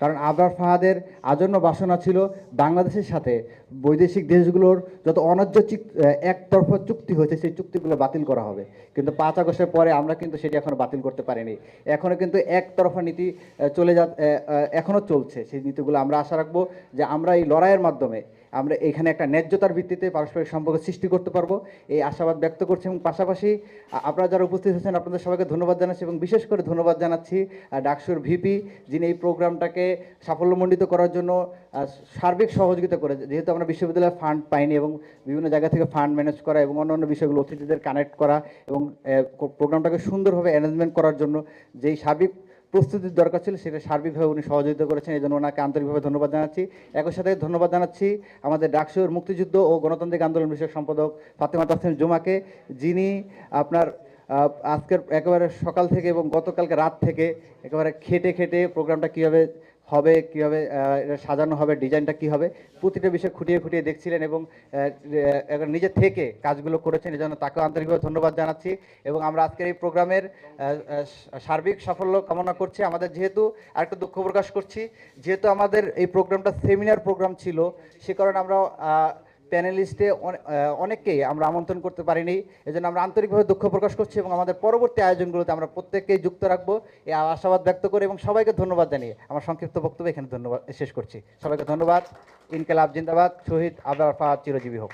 কারণ আবরার ফাহাদের আজন্য বাসনা ছিল বাংলাদেশের সাথে বৈদেশিক দেশগুলোর যত অন্যায্য একতরফা চুক্তি হয়েছে সেই চুক্তিগুলো বাতিল করা হবে। কিন্তু পাঁচ আগস্টের পরে আমরা কিন্তু সেটি এখনও বাতিল করতে পারিনি। এখনও কিন্তু একতরফা নীতি চলে যা আহ, চলছে। সেই নীতিগুলো আমরা আশা রাখব যে আমরা এই লড়াইয়ের মাধ্যমে আমরা এখানে একটা ন্যায্যতার ভিত্তিতে পারস্পরিক সম্পর্ক সৃষ্টি করতে পারব। এই আশাবাদ ব্যক্ত করছি এবং পাশাপাশি আপনারা যারা উপস্থিত হয়েছেন, আপনাদের সবাইকে ধন্যবাদ জানাচ্ছি এবং বিশেষ করে ধন্যবাদ জানাচ্ছি ডাকসুর ভিপি, যিনি এই প্রোগ্রামটাকে সাফল্যমণ্ডিত করার জন্য সার্বিক সহযোগিতা করে, যেহেতু আমরা বিশ্ববিদ্যালয়ে ফান্ড পাইনি এবং বিভিন্ন জায়গা থেকে ফান্ড ম্যানেজ করা এবং অন্যান্য বিষয়গুলো অতিথিদের কানেক্ট করা এবং প্রোগ্রামটাকে সুন্দরভাবে অ্যারেঞ্জমেন্ট করার জন্য যেই সার্বিক প্রস্তুতির দরকার ছিল, সেটা সার্বিকভাবে উনি সহযোগিতা করেছেন, এই জন্য ওনাকে আন্তরিকভাবে ধন্যবাদ জানাচ্ছি। একই সাথে ধন্যবাদ জানাচ্ছি আমাদের ডাকসুর মুক্তিযুদ্ধ ও গণতান্ত্রিক আন্দোলন বিষয়ক সম্পাদক ফাতেমা তাসিম জুমাকে, যিনি আপনার আজকের একেবারে সকাল থেকে এবং গতকালকে রাত থেকে একেবারে খেটে খেটে প্রোগ্রামটা কীভাবে হবে, কীভাবে সাজানো হবে, ডিজাইনটা কী হবে, প্রতিটা বিষয় খুঁটিয়ে খুঁটিয়ে দেখছিলেন এবং নিজে থেকে কাজগুলো করেছেন, এজন্য তাকেও আন্তরিকভাবে ধন্যবাদ জানাচ্ছি এবং আমরা আজকের এই প্রোগ্রামের সার্বিক সাফল্য কামনা করছি। আমাদের যেহেতু আরেকটা দুঃখ প্রকাশ করছি, যেহেতু আমাদের এই প্রোগ্রামটা সেমিনার প্রোগ্রাম ছিল, সে কারণে আমরা প্যানেলিস্টে অনেককেই আমরা আমন্ত্রণ করতে পারিনি। এজন্য আমরা আন্তরিকভাবে দুঃখ প্রকাশ করছি এবং আমাদের পরবর্তী আয়োজনগুলোতে আমরা প্রত্যেককেই যুক্ত রাখব। এই আশাবাদ ব্যক্ত করে এবং সবাইকে ধন্যবাদ জানিয়ে আমার সংক্ষিপ্ত বক্তব্য এখানে ধন্যবাদ শেষ করছি। সবাইকে ধন্যবাদ। ইনকালাব জিন্দাবাদ। শহীদ আবদার ফাহাদ চিরজীবী হোক।